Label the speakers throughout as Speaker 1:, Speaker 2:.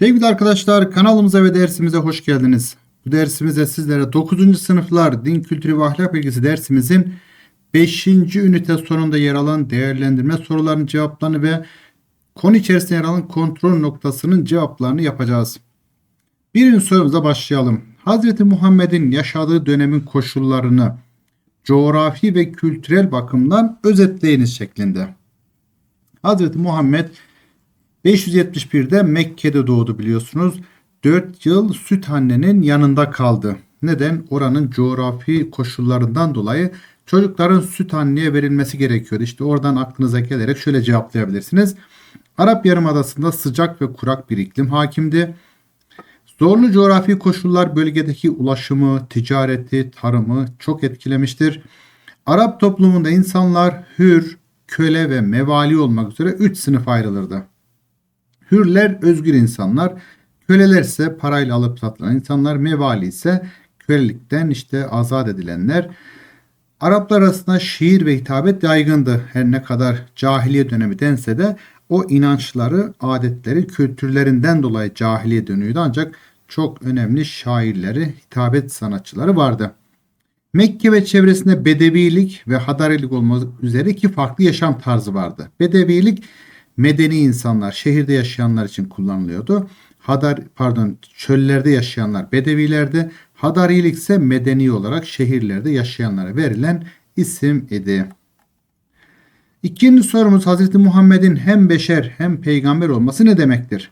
Speaker 1: Sevgili arkadaşlar kanalımıza ve dersimize hoş geldiniz. Bu dersimizde sizlere 9. sınıflar din kültürü ve ahlak bilgisi dersimizin 5. ünite sonunda yer alan değerlendirme sorularının cevaplarını ve konu içerisinde yer alan kontrol noktasının cevaplarını yapacağız. Birinci sorumuza başlayalım. Hazreti Muhammed'in yaşadığı dönemin koşullarını coğrafi ve kültürel bakımdan özetleyiniz şeklinde. Hazreti Muhammed 571'de Mekke'de doğdu biliyorsunuz. 4 yıl süt annenin yanında kaldı. Neden? Oranın coğrafi koşullarından dolayı çocukların süt anneye verilmesi gerekiyordu. İşte oradan aklınıza gelerek şöyle cevaplayabilirsiniz. Arap Yarımadası'nda sıcak ve kurak bir iklim hakimdi. Zorlu coğrafi koşullar bölgedeki ulaşımı, ticareti, tarımı çok etkilemiştir. Arap toplumunda insanlar hür, köle ve mevali olmak üzere 3 sınıf ayrılırdı. Hürler özgür insanlar, köleler ise parayla alıp satılan insanlar, mevali ise kölelikten işte azat edilenler. Araplar arasında şiir ve hitabet yaygındı. Her ne kadar cahiliye dönemi dense de o inançları, adetleri, kültürlerinden dolayı cahiliye dönüyordu. Ancak çok önemli şairleri, hitabet sanatçıları vardı. Mekke ve çevresinde bedevilik ve hadarilik olmak üzere iki farklı yaşam tarzı vardı. Bedevilik medeni insanlar, şehirde yaşayanlar için kullanılıyordu. Hadar pardon çöllerde yaşayanlar bedevilerdi. Hadarilik ise medeni olarak şehirlerde yaşayanlara verilen isim idi. İkinci sorumuz Hz. Muhammed'in hem beşer hem peygamber olması ne demektir?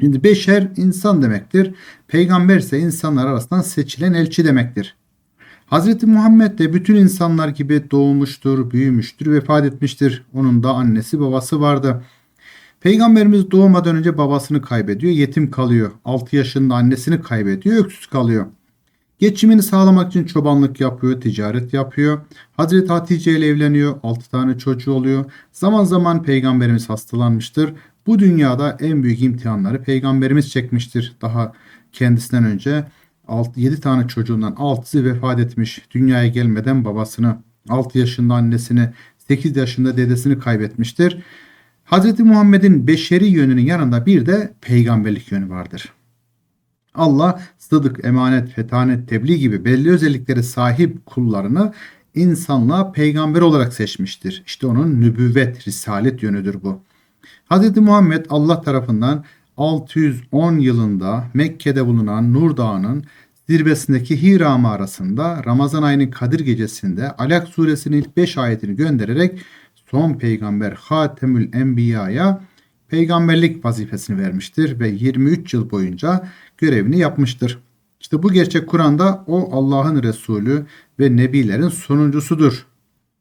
Speaker 1: Şimdi beşer insan demektir. Peygamber ise insanlar arasından seçilen elçi demektir. Hz. Muhammed de bütün insanlar gibi doğmuştur, büyümüştür, vefat etmiştir. Onun da annesi babası vardı. Peygamberimiz doğmadan önce babasını kaybediyor, yetim kalıyor. 6 yaşında annesini kaybediyor, öksüz kalıyor. Geçimini sağlamak için çobanlık yapıyor, ticaret yapıyor. Hazreti Hatice ile evleniyor, 6 tane çocuğu oluyor. Zaman zaman peygamberimiz hastalanmıştır. Bu dünyada en büyük imtihanları peygamberimiz çekmiştir. Daha kendisinden önce 7 tane çocuğundan 6'sı vefat etmiş. Dünyaya gelmeden babasını, 6 yaşında annesini, 8 yaşında dedesini kaybetmiştir. Hz. Muhammed'in beşeri yönünün yanında bir de peygamberlik yönü vardır. Allah sıdık, emanet, fetanet, tebliğ gibi belli özelliklere sahip kullarını insanlığa peygamber olarak seçmiştir. İşte onun nübüvvet, risalet yönüdür bu. Hz. Muhammed Allah tarafından 610 yılında Mekke'de bulunan Nur Dağı'nın zirvesindeki Hira mağarasında Ramazan ayının Kadir gecesinde Alak suresinin ilk 5 ayetini göndererek son peygamber Hatemül Enbiya'ya peygamberlik vazifesini vermiştir ve 23 yıl boyunca görevini yapmıştır. İşte bu gerçek Kur'an'da o Allah'ın Resulü ve Nebilerin sonuncusudur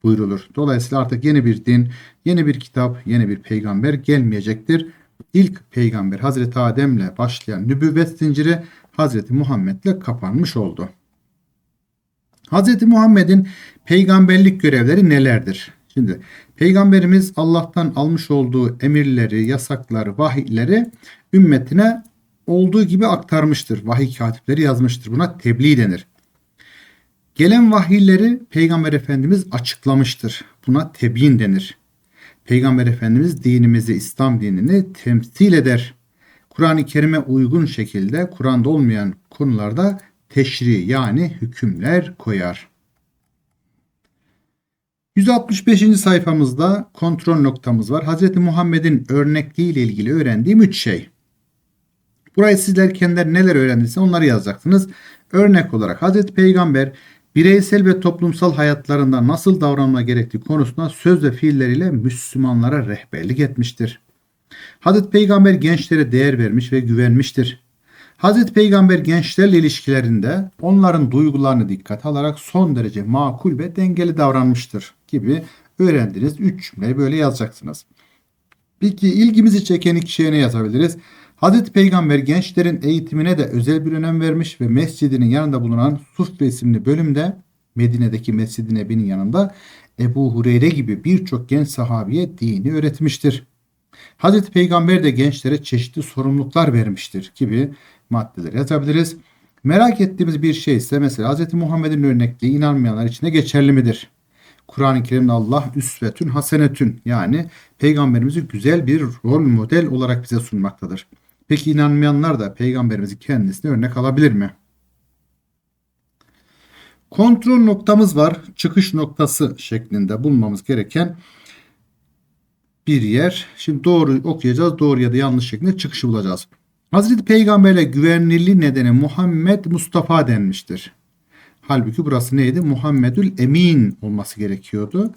Speaker 1: buyrulur. Dolayısıyla artık yeni bir din, yeni bir kitap, yeni bir peygamber gelmeyecektir. İlk peygamber Hazreti Adem'le başlayan nübüvvet zinciri Hazreti Muhammed'le kapanmış oldu. Hazreti Muhammed'in peygamberlik görevleri nelerdir? Şimdi peygamberimiz Allah'tan almış olduğu emirleri, yasakları, vahiyleri ümmetine olduğu gibi aktarmıştır. Vahiy katipleri yazmıştır. Buna tebliğ denir. Gelen vahiyleri Peygamber Efendimiz açıklamıştır. Buna tebyin denir. Peygamber Efendimiz dinimizi, İslam dinini temsil eder. Kur'an-ı Kerim'e uygun şekilde Kur'an'da olmayan konularda teşri yani hükümler koyar. 165. sayfamızda kontrol noktamız var. Hz. Muhammed'in örnekliği ile ilgili öğrendiğim 3 şey. Burayı sizler kendileri neler öğrendiyse onları yazacaksınız. Örnek olarak Hz. Peygamber bireysel ve toplumsal hayatlarında nasıl davranma gerektiği konusunda söz ve fiilleriyle Müslümanlara rehberlik etmiştir. Hazreti Peygamber gençlere değer vermiş ve güvenmiştir. Hazreti Peygamber gençlerle ilişkilerinde onların duygularını dikkat alarak son derece makul ve dengeli davranmıştır gibi öğrendiğiniz 3 cümleyi böyle yazacaksınız. Peki ilgimizi çeken iki şeye ne yazabiliriz? Hazreti Peygamber gençlerin eğitimine de özel bir önem vermiş ve mescidinin yanında bulunan Suffe isimli bölümde Medine'deki Mescid-i Nebi'nin yanında Ebu Hureyre gibi birçok genç sahabiye dini öğretmiştir. Hazreti Peygamber de gençlere çeşitli sorumluluklar vermiştir gibi maddeler yazabiliriz. Merak ettiğimiz bir şey ise mesela Hz. Muhammed'in örnekliği inanmayanlar için geçerli midir? Kur'an-ı Kerim'de Allah üsvetün hasenetün yani peygamberimizi güzel bir rol model olarak bize sunmaktadır. Peki inanmayanlar da peygamberimizin kendisine örnek alabilir mi? Kontrol noktamız var. Çıkış noktası şeklinde bulmamız gereken bir yer. Şimdi doğru okuyacağız. Doğru ya da yanlış şeklinde çıkışı bulacağız. Hazreti Peygamber'e güvenilirliği nedeni Muhammed Mustafa denmiştir. Halbuki burası neydi? Muhammedül Emin olması gerekiyordu.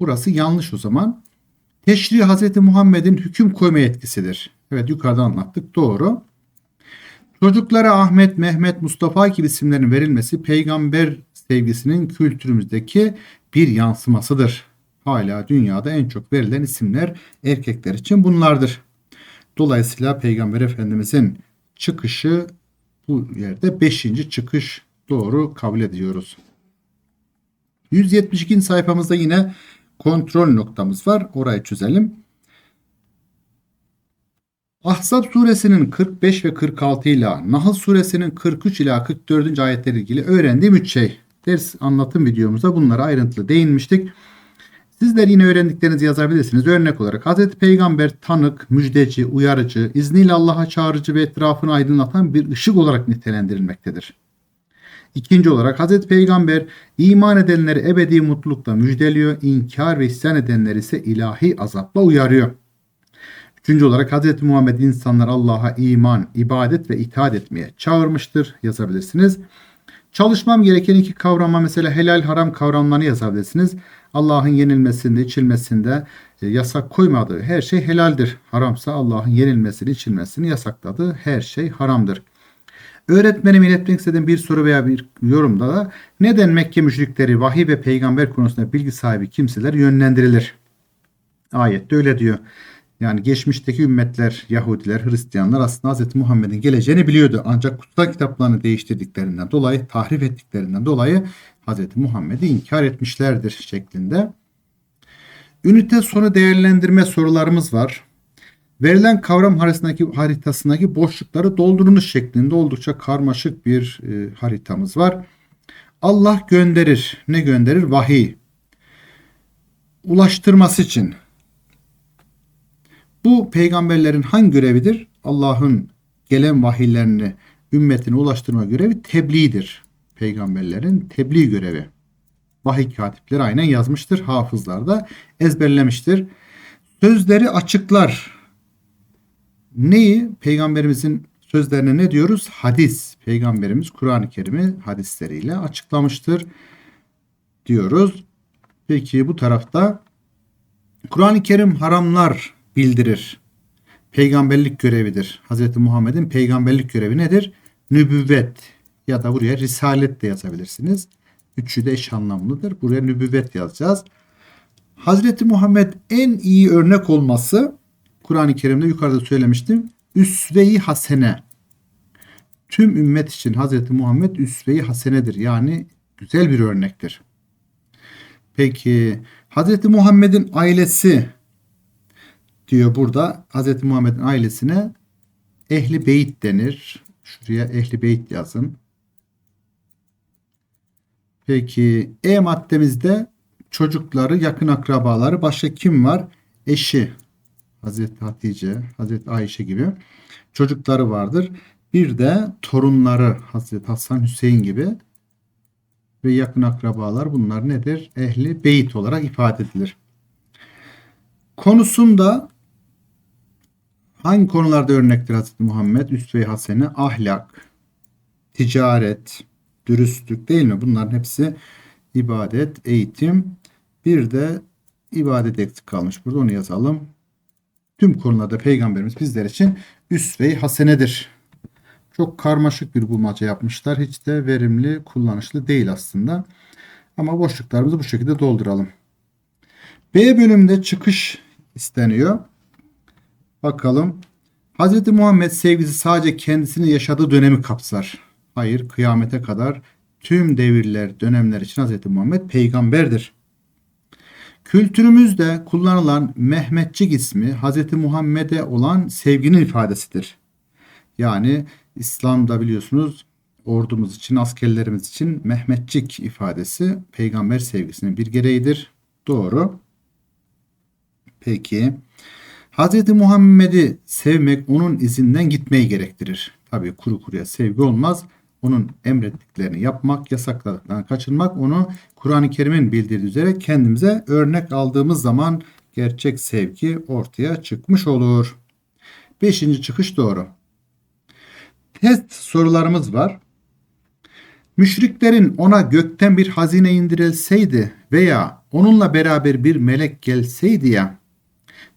Speaker 1: Burası yanlış o zaman. Teşri Hazreti Muhammed'in hüküm koyma yetkisidir. Evet yukarıda anlattık. Doğru. Çocuklara Ahmet, Mehmet, Mustafa gibi isimlerin verilmesi peygamber sevgisinin kültürümüzdeki bir yansımasıdır. Hala dünyada en çok verilen isimler erkekler için bunlardır. Dolayısıyla Peygamber Efendimizin çıkışı bu yerde 5. çıkış doğru kabul ediyoruz. 172. sayfamızda yine kontrol noktamız var. Orayı çözelim. Ahzab suresinin 45 ve 46 ile Nahl suresinin 43 ila 44. ayetleri ilgili öğrendiğim 3 şey. Ders anlatım videomuzda bunlara ayrıntılı değinmiştik. Sizler yine öğrendiklerinizi yazabilirsiniz. Örnek olarak Hz. Peygamber tanık, müjdeci, uyarıcı, izniyle Allah'a çağırıcı ve etrafını aydınlatan bir ışık olarak nitelendirilmektedir. İkinci olarak Hz. Peygamber iman edenleri ebedi mutlulukla müjdeliyor, inkar ve isyan edenleri ise ilahi azapla uyarıyor. Üçüncü olarak Hz. Muhammed insanlar Allah'a iman, ibadet ve itaat etmeye çağırmıştır yazabilirsiniz. Çalışmam gereken iki kavrama mesela helal haram kavramlarını yazabilirsiniz. Allah'ın yenilmesinde, içilmesinde e, yasak koymadığı her şey helaldir. Haramsa Allah'ın yenilmesini, içilmesini yasakladığı her şey haramdır. Öğretmenim iletmek istediğim bir soru veya bir yorumda da neden Mekke müşrikleri vahiy ve peygamber konusunda bilgi sahibi kimseler yönlendirilir? Ayette öyle diyor. Yani geçmişteki ümmetler, Yahudiler, Hristiyanlar aslında Hz. Muhammed'in geleceğini biliyordu. Ancak kutsal kitaplarını değiştirdiklerinden dolayı, tahrif ettiklerinden dolayı Hz. Muhammed'i inkar etmişlerdir şeklinde. Ünite sonu değerlendirme sorularımız var. Verilen kavram haritasındaki, haritasındaki boşlukları doldurunuz şeklinde oldukça karmaşık bir e, haritamız var. Allah gönderir. Ne gönderir? Vahiy. Ulaştırması için bu peygamberlerin hangi görevidir? Allah'ın gelen vahiylerini ümmetine ulaştırma görevi tebliğdir. Peygamberlerin tebliğ görevi. Vahiy katipleri aynen yazmıştır. Hafızlar da ezberlemiştir. Sözleri açıklar. Neyi? Peygamberimizin sözlerine ne diyoruz? Hadis. Peygamberimiz Kur'an-ı Kerim'i hadisleriyle açıklamıştır diyoruz. Peki bu tarafta Kur'an-ı Kerim haramlar bildirir. Peygamberlik görevidir. Hz. Muhammed'in peygamberlik görevi nedir? Nübüvvet ya da buraya risalet de yazabilirsiniz. Üçü de eş anlamlıdır. Buraya nübüvvet yazacağız. Hazreti Muhammed en iyi örnek olması Kur'an-ı Kerim'de yukarıda söylemiştim. Üsve-i hasene. Tüm ümmet için Hazreti Muhammed üsve-i hasenedir. Yani güzel bir örnektir. Peki Hazreti Muhammed'in ailesi diyor burada Hz. Muhammed'in ailesine ehli beyt denir. Şuraya ehli beyt yazın. Peki E maddemizde çocukları, yakın akrabaları, başka kim var? Eşi Hazreti Hatice, Hazreti Ayşe gibi çocukları vardır. Bir de torunları Hazreti Hasan Hüseyin gibi ve yakın akrabalar bunlar nedir? Ehli beyt olarak ifade edilir. Konusunda Hangi konularda örnektir Hazreti Muhammed? Üsve-i Hasene, ahlak, ticaret, dürüstlük değil mi? Bunların hepsi ibadet, eğitim. Bir de ibadet eksik kalmış. Burada onu yazalım. Tüm konularda peygamberimiz bizler için üsve-i hasenedir. Çok karmaşık bir bulmaca yapmışlar. Hiç de verimli, kullanışlı değil aslında. Ama boşluklarımızı bu şekilde dolduralım. B bölümünde çıkış isteniyor. Bakalım. Hz. Muhammed sevgisi sadece kendisini yaşadığı dönemi kapsar. Hayır, kıyamete kadar tüm devirler, dönemler için Hz. Muhammed peygamberdir. Kültürümüzde kullanılan Mehmetçik ismi Hz. Muhammed'e olan sevginin ifadesidir. Yani İslam'da biliyorsunuz ordumuz için, askerlerimiz için Mehmetçik ifadesi peygamber sevgisinin bir gereğidir. Doğru. Peki. Hz. Muhammed'i sevmek onun izinden gitmeyi gerektirir. Tabi kuru kuruya sevgi olmaz. Onun emrettiklerini yapmak, yasakladıklarını kaçırmak onu Kur'an-ı Kerim'in bildirdiği üzere kendimize örnek aldığımız zaman gerçek sevgi ortaya çıkmış olur. Beşinci çıkış doğru. Test sorularımız var. Müşriklerin ona gökten bir hazine indirilseydi veya onunla beraber bir melek gelseydi ya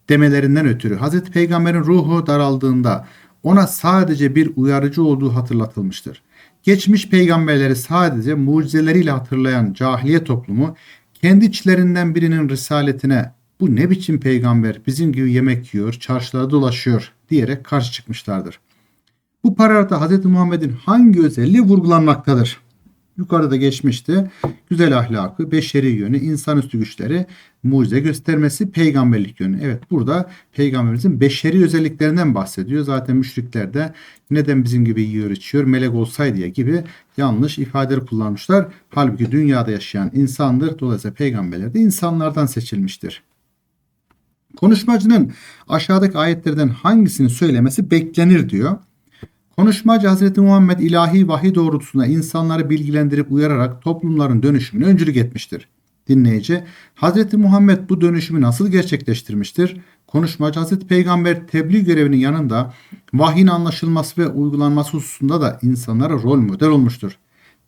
Speaker 1: demelerinden ötürü Hz. Peygamber'in ruhu daraldığında ona sadece bir uyarıcı olduğu hatırlatılmıştır. Geçmiş peygamberleri sadece mucizeleriyle hatırlayan cahiliye toplumu kendi içlerinden birinin risaletine bu ne biçim peygamber bizim gibi yemek yiyor, çarşılarda dolaşıyor diyerek karşı çıkmışlardır. Bu paragrafta Hz. Muhammed'in hangi özelliği vurgulanmaktadır? Yukarıda da geçmişti. Güzel ahlakı, beşeri yönü, insanüstü güçleri, mucize göstermesi, peygamberlik yönü. Evet burada peygamberimizin beşeri özelliklerinden bahsediyor. Zaten müşrikler de neden bizim gibi yiyor içiyor, melek olsaydı ya gibi yanlış ifadeler kullanmışlar. Halbuki dünyada yaşayan insandır. Dolayısıyla peygamberler de insanlardan seçilmiştir. Konuşmacının aşağıdaki ayetlerden hangisini söylemesi beklenir diyor. Konuşmacı Hz. Muhammed ilahi vahiy doğrultusunda insanları bilgilendirip uyararak toplumların dönüşümünü öncülük etmiştir. Dinleyici, Hz. Muhammed bu dönüşümü nasıl gerçekleştirmiştir? Konuşmacı Hz. Peygamber tebliğ görevinin yanında vahyin anlaşılması ve uygulanması hususunda da insanlara rol model olmuştur.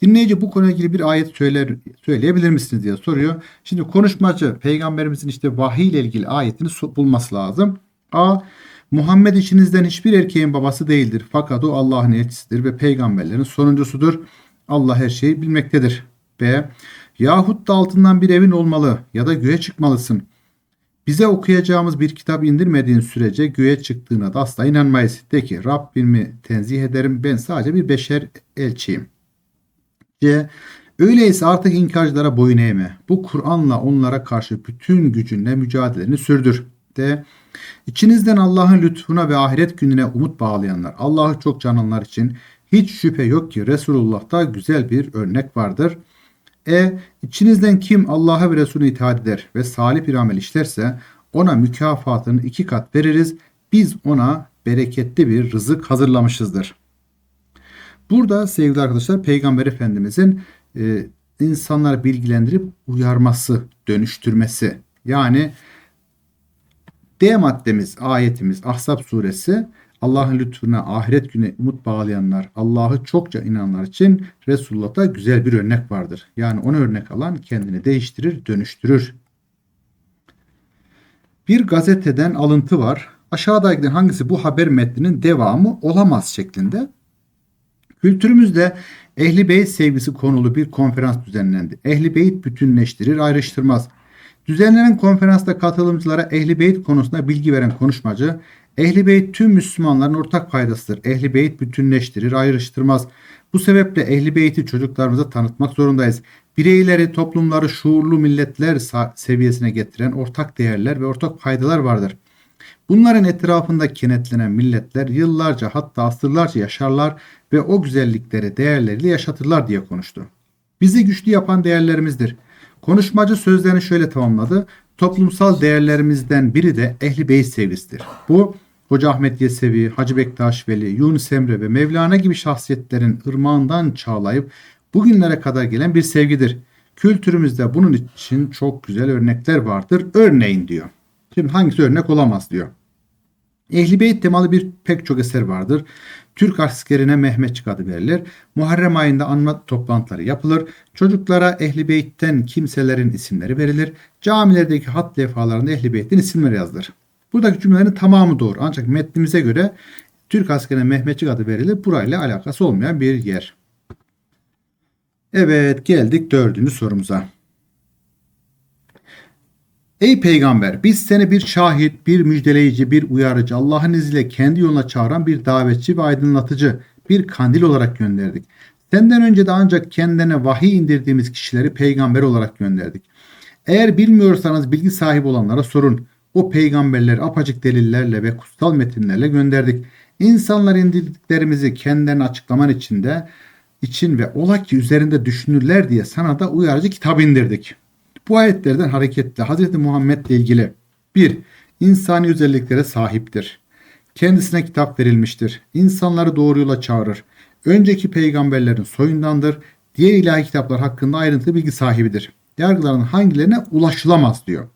Speaker 1: Dinleyici bu konuyla ilgili bir ayet söyler, söyleyebilir misiniz diye soruyor. Şimdi konuşmacı peygamberimizin işte vahiy ile ilgili ayetini bulması lazım. A. Muhammed içinizden hiçbir erkeğin babası değildir. Fakat o Allah'ın elçisidir ve peygamberlerin sonuncusudur. Allah her şeyi bilmektedir. B. Yahut da altından bir evin olmalı ya da göğe çıkmalısın. Bize okuyacağımız bir kitap indirmediğin sürece göğe çıktığına da asla inanmayız. De ki Rabbimi tenzih ederim ben sadece bir beşer elçiyim. C. Öyleyse artık inkarcılara boyun eğme. Bu Kur'an'la onlara karşı bütün gücünle mücadeleni sürdür. D. İçinizden Allah'ın lütfuna ve ahiret gününe umut bağlayanlar, Allah'ı çok cananlar için hiç şüphe yok ki Resulullah'ta güzel bir örnek vardır. E. İçinizden kim Allah'a ve Resulüne itaat eder ve salih bir amel işlerse ona mükafatını iki kat veririz. Biz ona bereketli bir rızık hazırlamışızdır. Burada sevgili arkadaşlar Peygamber Efendimizin e, insanları bilgilendirip uyarması, dönüştürmesi. Yani D maddemiz, ayetimiz Ahzab suresi Allah'ın lütfuna ahiret güne umut bağlayanlar, Allah'ı çokça inananlar için Resulullah'ta güzel bir örnek vardır. Yani onu örnek alan kendini değiştirir, dönüştürür. Bir gazeteden alıntı var. Aşağıdakilerin hangisi bu haber metninin devamı olamaz şeklinde. Kültürümüzde Ehli Beyt sevgisi konulu bir konferans düzenlendi. Ehli Beyt bütünleştirir, ayrıştırmaz. Düzenlenen konferansta katılımcılara Ehli Beyt konusunda bilgi veren konuşmacı, Ehli Beyt tüm Müslümanların ortak paydasıdır. Ehli Beyt bütünleştirir, ayrıştırmaz. Bu sebeple Ehli Beyt'i çocuklarımıza tanıtmak zorundayız. Bireyleri, toplumları şuurlu milletler seviyesine getiren ortak değerler ve ortak faydalar vardır. Bunların etrafında kenetlenen milletler yıllarca hatta asırlarca yaşarlar ve o güzellikleri değerleriyle yaşatırlar diye konuştu. Bizi güçlü yapan değerlerimizdir. Konuşmacı sözlerini şöyle tamamladı. Toplumsal değerlerimizden biri de Ehli Beyt sevgisidir. Bu Hoca Ahmet Yesevi, Hacı Bektaş Veli, Yunus Emre ve Mevlana gibi şahsiyetlerin ırmağından çağlayıp bugünlere kadar gelen bir sevgidir. Kültürümüzde bunun için çok güzel örnekler vardır. Örneğin diyor. Şimdi hangisi örnek olamaz diyor. Ehli Beyt temalı bir pek çok eser vardır. Türk askerine Mehmetçik adı verilir. Muharrem ayında anma toplantıları yapılır. Çocuklara Ehli Beyt'ten kimselerin isimleri verilir. Camilerdeki hat levhalarında Ehli Beyt'in isimleri yazılır. Buradaki cümlelerin tamamı doğru. Ancak metnimize göre Türk askerine Mehmetçik adı verilir. Burayla alakası olmayan bir yer. Evet geldik dördüncü sorumuza. Ey peygamber biz seni bir şahit, bir müjdeleyici, bir uyarıcı, Allah'ın izniyle kendi yoluna çağıran bir davetçi ve aydınlatıcı, bir kandil olarak gönderdik. Senden önce de ancak kendine vahiy indirdiğimiz kişileri peygamber olarak gönderdik. Eğer bilmiyorsanız bilgi sahibi olanlara sorun. O peygamberleri apacık delillerle ve kutsal metinlerle gönderdik. İnsanlar indirdiklerimizi kendilerine açıklaman içinde için ve ola ki üzerinde düşünürler diye sana da uyarıcı kitap indirdik. Bu ayetlerden hareketle Hz. Muhammed ile ilgili bir insani özelliklere sahiptir. Kendisine kitap verilmiştir. İnsanları doğru yola çağırır. Önceki peygamberlerin soyundandır. Diğer ilahi kitaplar hakkında ayrıntılı bilgi sahibidir. Yargıların hangilerine ulaşılamaz diyor.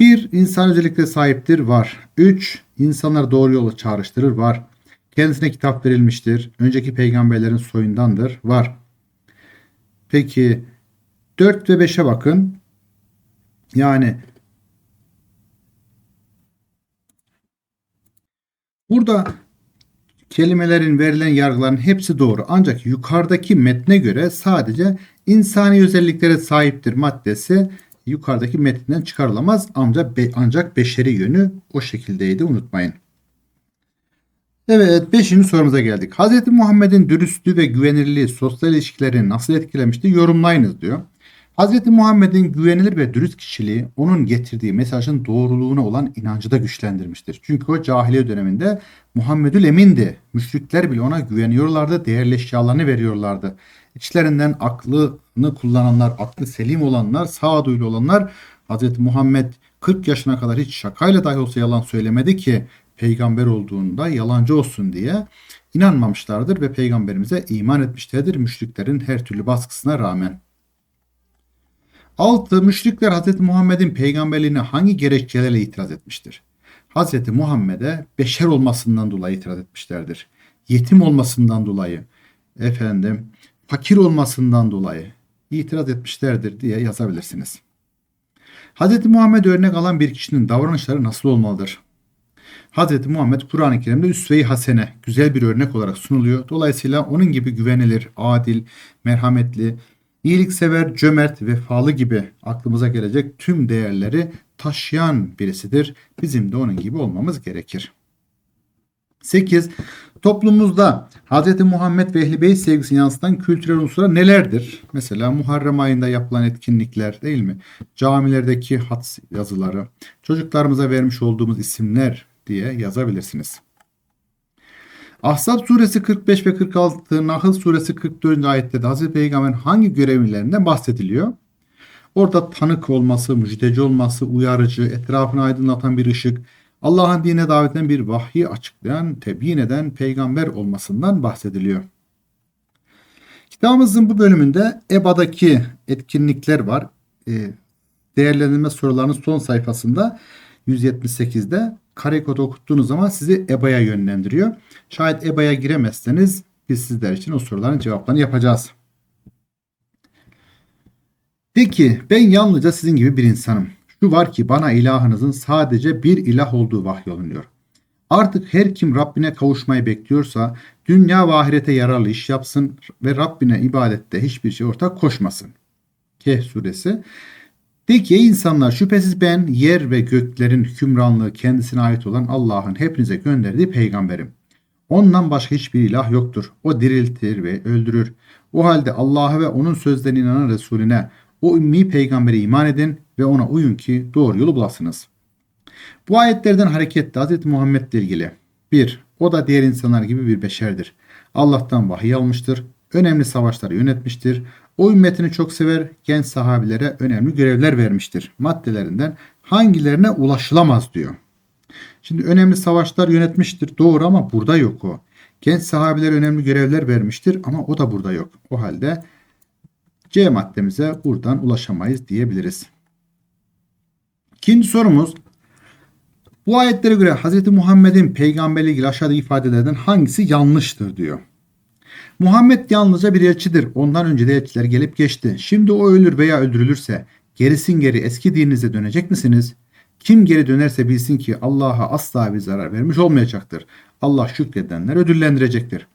Speaker 1: 1. İnsan özelliklere sahiptir. Var. 3. İnsanları doğru yola çağrıştırır. Var. Kendisine kitap verilmiştir. Önceki peygamberlerin soyundandır. Var. Peki 4 ve 5'e bakın. Yani burada kelimelerin verilen yargıların hepsi doğru. Ancak yukarıdaki metne göre sadece insani özelliklere sahiptir maddesi yukarıdaki metninden çıkarılamaz. Ancak, be, ancak beşeri yönü o şekildeydi unutmayın. Evet 5. sorumuza geldik. Hz. Muhammed'in dürüstlüğü ve güvenilirliği sosyal ilişkilerini nasıl etkilemişti yorumlayınız diyor. Hz. Muhammed'in güvenilir ve dürüst kişiliği onun getirdiği mesajın doğruluğuna olan inancı da güçlendirmiştir. Çünkü o cahiliye döneminde Muhammedül Emin'di. Müşrikler bile ona güveniyorlardı, değerli eşyalarını veriyorlardı. İçlerinden aklını kullananlar, aklı selim olanlar, sağduyulu olanlar Hz. Muhammed 40 yaşına kadar hiç şakayla dahi olsa yalan söylemedi ki peygamber olduğunda yalancı olsun diye inanmamışlardır ve peygamberimize iman etmişlerdir müşriklerin her türlü baskısına rağmen. 6. Müşrikler Hz. Muhammed'in peygamberliğine hangi gerekçelerle itiraz etmiştir? Hz. Muhammed'e beşer olmasından dolayı itiraz etmişlerdir. Yetim olmasından dolayı, efendim, fakir olmasından dolayı itiraz etmişlerdir diye yazabilirsiniz. Hz. Muhammed örnek alan bir kişinin davranışları nasıl olmalıdır? Hz. Muhammed Kur'an-ı Kerim'de üsve-i hasene, güzel bir örnek olarak sunuluyor. Dolayısıyla onun gibi güvenilir, adil, merhametli, iyiliksever, cömert, vefalı gibi aklımıza gelecek tüm değerleri taşıyan birisidir. Bizim de onun gibi olmamız gerekir. 8. Toplumumuzda Hz. Muhammed ve Ehl-i sevgisini yansıtan kültürel unsurlar nelerdir? Mesela Muharrem ayında yapılan etkinlikler değil mi? Camilerdeki hat yazıları, çocuklarımıza vermiş olduğumuz isimler diye yazabilirsiniz. Ahzab suresi 45 ve 46, Nahl suresi 44. ayette de Hazreti Peygamber'in hangi görevlerinden bahsediliyor? Orada tanık olması, müjdeci olması, uyarıcı, etrafını aydınlatan bir ışık, Allah'ın dine davetinden bir vahyi açıklayan, tebyin eden peygamber olmasından bahsediliyor. Kitabımızın bu bölümünde EBA'daki etkinlikler var. Ee, değerlendirme sorularının son sayfasında 178'de karekod okuttuğunuz zaman sizi EBA'ya yönlendiriyor. Şayet EBA'ya giremezseniz biz sizler için o soruların cevaplarını yapacağız. De ki ben yalnızca sizin gibi bir insanım. Şu var ki bana ilahınızın sadece bir ilah olduğu vahyolunuyor. Artık her kim Rabbine kavuşmayı bekliyorsa dünya ve ahirete yararlı iş yapsın ve Rabbine ibadette hiçbir şey ortak koşmasın. Kehf suresi. De ki ey insanlar şüphesiz ben yer ve göklerin hükümranlığı kendisine ait olan Allah'ın hepinize gönderdiği peygamberim. Ondan başka hiçbir ilah yoktur. O diriltir ve öldürür. O halde Allah'a ve onun sözlerine inanan Resulüne, o ümmi peygambere iman edin ve ona uyun ki doğru yolu bulasınız. Bu ayetlerden hareketle Hz. Muhammed ile ilgili 1. O da diğer insanlar gibi bir beşerdir. Allah'tan vahiy almıştır. Önemli savaşları yönetmiştir. O ümmetini çok sever, genç sahabilere önemli görevler vermiştir. Maddelerinden hangilerine ulaşılamaz diyor. Şimdi önemli savaşlar yönetmiştir. Doğru ama burada yok o. Genç sahabiler önemli görevler vermiştir ama o da burada yok. O halde C maddemize buradan ulaşamayız diyebiliriz. İkinci sorumuz bu ayetlere göre Hz. Muhammed'in peygamberliği ilgili aşağıda ifadelerden hangisi yanlıştır diyor. Muhammed yalnızca bir elçidir. Ondan önce de elçiler gelip geçti. Şimdi o ölür veya öldürülürse gerisin geri eski dininize dönecek misiniz? Kim geri dönerse bilsin ki Allah'a asla bir zarar vermiş olmayacaktır. Allah şükredenler ödüllendirecektir.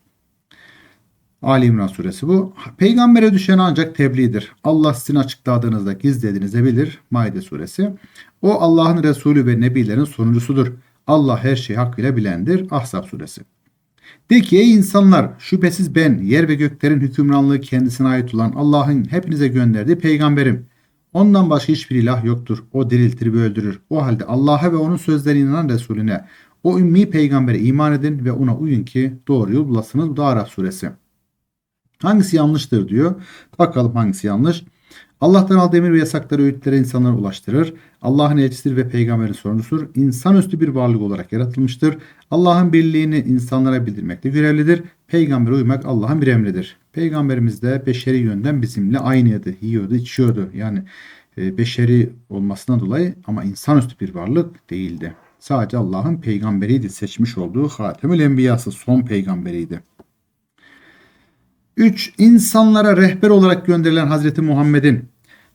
Speaker 1: Ali İmran suresi bu. Peygambere düşen ancak tebliğdir. Allah sizin açıkladığınızda gizlediğinizi bilir. Maide suresi. O Allah'ın Resulü ve Nebilerin sonuncusudur. Allah her şeyi hakkıyla bilendir. Ahzab suresi. De ki ey insanlar şüphesiz ben yer ve göklerin hükümranlığı kendisine ait olan Allah'ın hepinize gönderdiği peygamberim. Ondan başka hiçbir ilah yoktur. O diriltir ve öldürür. O halde Allah'a ve onun sözlerine inanan Resulüne, o ümmi peygambere iman edin ve ona uyun ki doğru yol bulasınız. Bu da Araf suresi. Hangisi yanlıştır diyor. Bakalım hangisi yanlış. Allah'tan aldığı emir ve yasakları, öğütleri insanlara ulaştırır. Allah'ın elçisidir ve peygamberin sorumlusudur. İnsanüstü bir varlık olarak yaratılmıştır. Allah'ın birliğini insanlara bildirmekte görevlidir. Peygambere uymak Allah'ın bir emridir. Peygamberimiz de beşeri yönden bizimle aynıydı. Yiyordu, içiyordu. Yani e, beşeri olmasından dolayı ama insanüstü bir varlık değildi. Sadece Allah'ın peygamberiydi. Seçmiş olduğu Hatemül Enbiyası son peygamberiydi. 3. İnsanlara rehber olarak gönderilen Hazreti Muhammed'in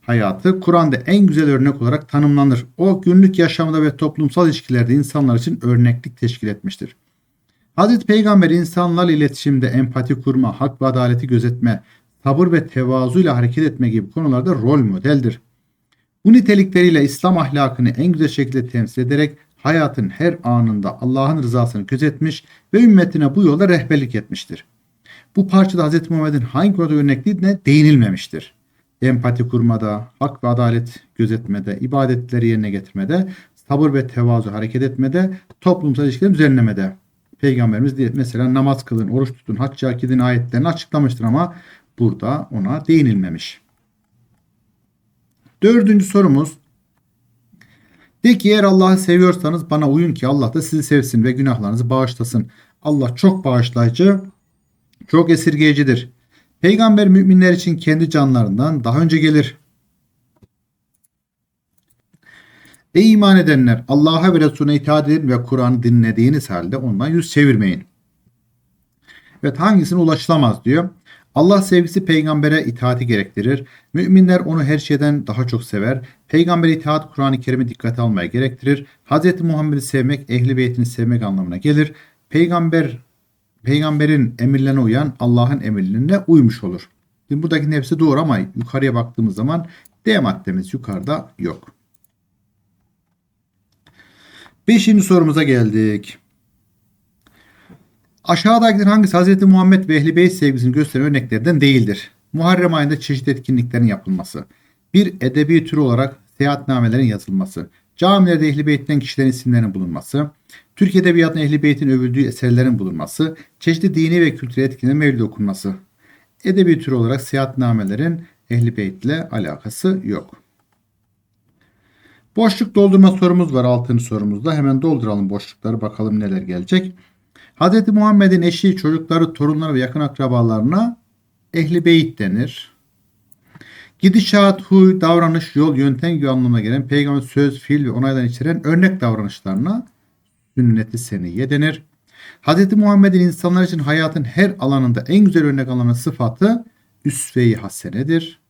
Speaker 1: hayatı Kur'an'da en güzel örnek olarak tanımlanır. O günlük yaşamda ve toplumsal ilişkilerde insanlar için örneklik teşkil etmiştir. Hazreti Peygamber insanlarla iletişimde empati kurma, hak ve adaleti gözetme, sabır ve tevazuyla hareket etme gibi konularda rol modeldir. Bu nitelikleriyle İslam ahlakını en güzel şekilde temsil ederek hayatın her anında Allah'ın rızasını gözetmiş ve ümmetine bu yolda rehberlik etmiştir. Bu parçada Hz. Muhammed'in hangi konuda örnekliğine değinilmemiştir. Empati kurmada, hak ve adalet gözetmede, ibadetleri yerine getirmede, sabır ve tevazu hareket etmede, toplumsal ilişkileri düzenlemede. Peygamberimiz diye mesela namaz kılın, oruç tutun, hac gidin ayetlerini açıklamıştır ama burada ona değinilmemiş. Dördüncü sorumuz. De ki eğer Allah'ı seviyorsanız bana uyun ki Allah da sizi sevsin ve günahlarınızı bağışlasın. Allah çok bağışlayıcı, çok esirgeyicidir. Peygamber müminler için kendi canlarından daha önce gelir. Ey iman edenler Allah'a ve Resulüne itaat edin ve Kur'an'ı dinlediğiniz halde ondan yüz çevirmeyin. Evet hangisine ulaşılamaz diyor. Allah sevgisi peygambere itaati gerektirir. Müminler onu her şeyden daha çok sever. Peygamber itaat Kur'an-ı Kerim'i dikkate almaya gerektirir. Hz. Muhammed'i sevmek, ehli beytini sevmek anlamına gelir. Peygamber peygamberin emirlerine uyan Allah'ın emirlerine uymuş olur. Şimdi buradaki hepsi doğru ama yukarıya baktığımız zaman D maddemiz yukarıda yok. Beşinci sorumuza geldik. Aşağıdakilerin hangisi Hz. Muhammed ve Ehl-i Beyt sevgisini gösteren örneklerden değildir? Muharrem ayında çeşitli etkinliklerin yapılması. Bir edebi tür olarak seyahatnamelerin yazılması. Camilerde Ehl-i Beyt'ten kişilerin isimlerinin bulunması. Türk Edebiyatı'nın Ehl-i Beyt'in övüldüğü eserlerin bulunması. Çeşitli dini ve kültürel etkinlerin mevlid okunması. Edebi tür olarak seyahatnamelerin Ehl-i Beyt ile alakası yok. Boşluk doldurma sorumuz var 6. sorumuzda. Hemen dolduralım boşlukları bakalım neler gelecek. Hz. Muhammed'in eşi, çocukları, torunları ve yakın akrabalarına ehli beyt denir. Gidişat, huy, davranış, yol, yöntem gibi anlamına gelen peygamber söz, fiil ve onaydan içeren örnek davranışlarına sünnet-i seniyye denir. Hz. Muhammed'in insanlar için hayatın her alanında en güzel örnek alanı sıfatı üsve-i hasenedir.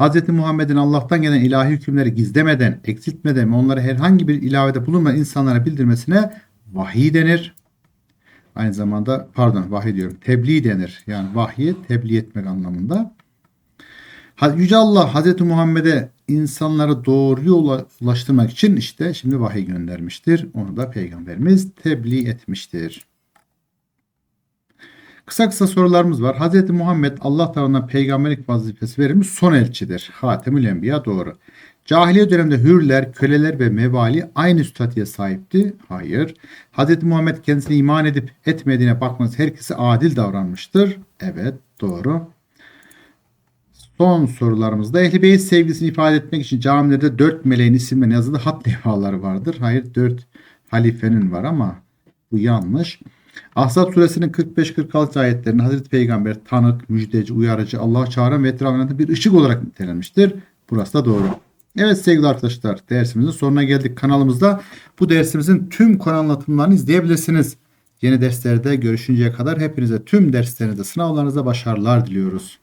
Speaker 1: Hz. Muhammed'in Allah'tan gelen ilahi hükümleri gizlemeden, eksiltmeden ve onları herhangi bir ilavede bulunmadan insanlara bildirmesine vahiy denir. Aynı zamanda pardon vahiy diyorum tebliğ denir. Yani vahyi tebliğ etmek anlamında. Yüce Allah Hazreti Muhammed'e insanları doğru yola ulaştırmak için işte şimdi vahiy göndermiştir. Onu da peygamberimiz tebliğ etmiştir. Kısa kısa sorularımız var. Hz. Muhammed Allah tarafından peygamberlik vazifesi verilmiş son elçidir. Hatemül Enbiya doğru. Cahiliye döneminde hürler, köleler ve mevali aynı statüye sahipti. Hayır. Hz. Muhammed kendisine iman edip etmediğine bakmanız herkese adil davranmıştır. Evet doğru. Son sorularımızda Ehl-i Beyt sevgisini ifade etmek için camilerde dört meleğin isimlerine yazılı hat levhaları vardır. Hayır dört halifenin var ama bu yanlış. Ahzab suresinin 45-46 ayetlerinde Hazreti Peygamber tanık, müjdeci, uyarıcı, Allah'a çağıran ve etrafında bir ışık olarak nitelenmiştir. Burası da doğru. Evet sevgili arkadaşlar dersimizin sonuna geldik. Kanalımızda bu dersimizin tüm konu anlatımlarını izleyebilirsiniz. Yeni derslerde görüşünceye kadar hepinize tüm derslerinizde sınavlarınızda başarılar diliyoruz.